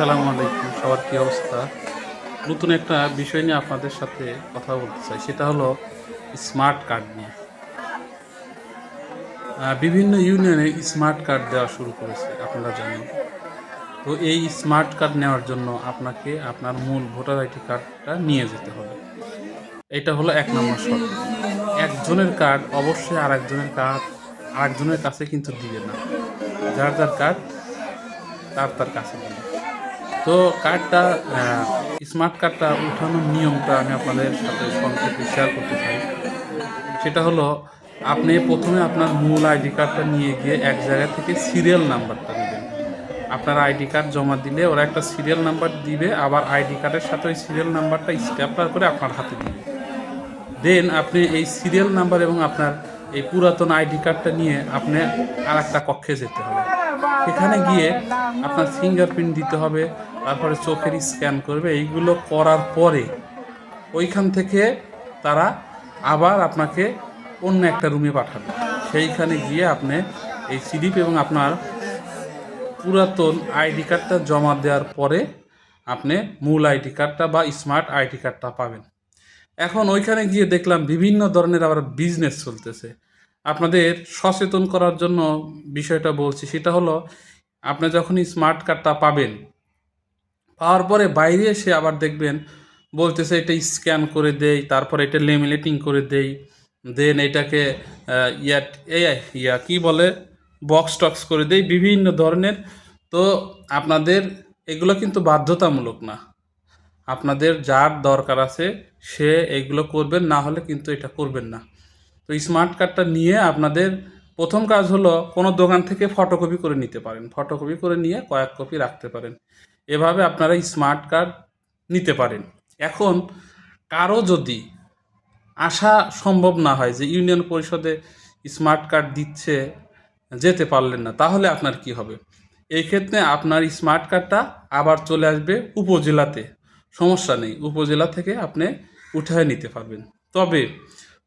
আসসালামু আলাইকুম। সবার কী অবস্থা? নতুন একটা বিষয় নিয়ে আপনাদের সাথে কথা বলতে চাই। সেটা হলো স্মার্ট কার্ড নিয়ে। বিভিন্ন ইউনিয়নে স্মার্ট কার্ড দেওয়া শুরু করেছে, আপনারা জানেন। তো এই স্মার্ট কার্ড নেওয়ার জন্য আপনাকে আপনার মূল ভোটার আইডি কার্ডটা নিয়ে যেতে হবে। এটা হলো এক নম্বর শর্ত। একজনের কার্ড অবশ্যই আর একজনের কার্ড আরেকজনের কাছে কিন্তু দিবে না। যার যার কার্ড, তার তার কাছে দিবে তো কার্ডটা স্মার্ট কার্ডটা উঠানোর নিয়মটা আমি আপনাদের সাথে সংক্ষেপে শেয়ার করতে চাই। সেটা হলো, আপনি প্রথমে আপনার মূল আইডি কার্ডটা নিয়ে গিয়ে এক জায়গা থেকে সিরিয়াল নাম্বারটা নেবেন। আপনার আইডি কার্ড জমা দিলে ওরা একটা সিরিয়াল নাম্বার দিবে, আবার আইডি কার্ডের সাথে ওই সিরিয়াল নাম্বারটা স্ট্যাপলার করে আপনার হাতে দিবে। দেন আপনি এই সিরিয়াল নাম্বার এবং আপনার এই পুরাতন আইডি কার্ডটা নিয়ে আপনি আর একটা কক্ষে যেতে হবে। সেখানে গিয়ে আপনার ফিঙ্গারপ্রিন্ট দিতে হবে তারপরে চোখের স্ক্যান করবে। এইগুলো করার পরে ওইখান থেকে তারা আবার আপনাকে অন্য একটা রুমে পাঠাবে। সেইখানে গিয়ে আপনি এই স্লিপ এবং আপনার পুরাতন আইডি কার্ডটা জমা দেওয়ার পরে আপনি মূল আইডি কার্ডটা বা স্মার্ট আইডি কার্ডটা পাবেন। এখন ওইখানে গিয়ে দেখলাম বিভিন্ন ধরনের আবার বিজনেস চলতেছে। আপনাদের সচেতন করার জন্য বিষয়টা বলছি, সেটা হলো আপনি যখন স্মার্ট কার্ডটা পাবেন পাওয়ার পরে বাইরে এসে আবার দেখবেন বলতেছে এটা স্ক্যান করে দেই, তারপরে এটা লেমিনেটিং করে দেই দেন এটাকে ইয়া ইয়া কি বলে বক্স টক্স করে দেই, বিভিন্ন ধরনের। তো আপনাদের এগুলো কিন্তু বাধ্যতামূলক না। আপনাদের যার দরকার আছে, সে এগুলো করবেন, না হলে কিন্তু এটা করবেন না। তো স্মার্ট কার্ডটা নিয়ে আপনাদের প্রথম কাজ হলো কোনো দোকান থেকে ফটোকপি করে নিতে পারেন। ফটোকপি করে নিয়ে কয়েক কপি রাখতে পারেন। এভাবে আপনারা স্মার্ট কার্ড নিতে পারেন। এখন কারও যদি আসা সম্ভব না হয় যে ইউনিয়ন পরিষদে স্মার্ট কার্ড দিচ্ছে, যেতে পারলেন না, তাহলে আপনার কি হবে? এই ক্ষেত্রে আপনার স্মার্ট কার্ডটা আবার চলে আসবে উপজেলাতে। সমস্যা নেই, উপজেলা থেকে আপনি উঠায় নিতে পারবেন। তবে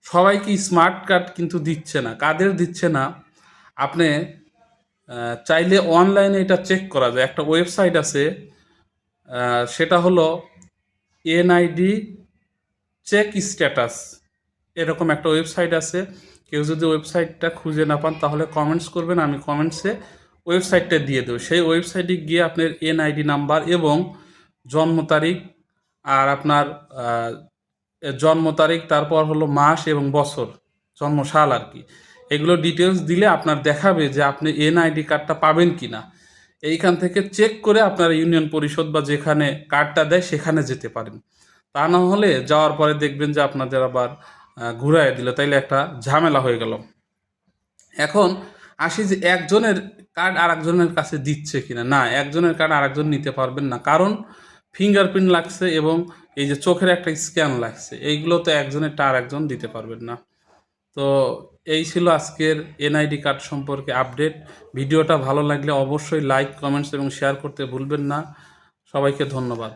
সবাইকে স্মার্ট কার্ড কিন্তু দিচ্ছে না, কাদের দিচ্ছে না? আপনি চাইলে অনলাইনে এটা চেক করা যায়। একটা ওয়েবসাইট আছে সেটা হলো এনআইডি, চেক স্ট্যাটাস, এরকম একটা ওয়েবসাইট আছে। কেউ যদি ওয়েবসাইটটা খুঁজে না পান, তাহলে কমেন্টস করবেন, আমি কমেন্টসে ওয়েবসাইটটা দিয়ে দেবো। সেই ওয়েবসাইটে গিয়ে আপনার এনআইডি নাম্বার এবং জন্ম তারিখ আর আপনার জন্ম তারিখ, তারপর হলো মাস এবং বছর জন্ম সাল আর কি। এগুলো ডিটেলস দিলে আপনার দেখাবে যে আপনি এনআইডি কার্ডটা পাবেন কি না এইখান থেকে চেক করে আপনার ইউনিয়ন পরিষদ বা যেখানে কার্ডটা দেয় সেখানে যেতে পারেন। তা না হলে যাওয়ার পরে দেখবেন যে আপনাদের আবার ঘুরাই দিল। তাইলে একটা ঝামেলা হয়ে গেল। এখন আসি যে একজনের কার্ড আরেকজনের কাছে দিচ্ছে কিনা। না, একজনের কার্ড আরেকজন নিতে পারবেন না। কারণ ফিঙ্গারপ্রিন্ট লাগছে এবং এই যে চোখের একটা স্ক্যান লাগছে। এইগুলো তো একজনেরটা আর একজন দিতে পারবেন না। তো এই ছিল আজকের এনআইডি কার্ড সম্পর্কে আপডেট ভিডিওটা ভালো লাগলে অবশ্যই লাইক কমেন্টস এবং শেয়ার করতে ভুলবেন না। সবাইকে ধন্যবাদ।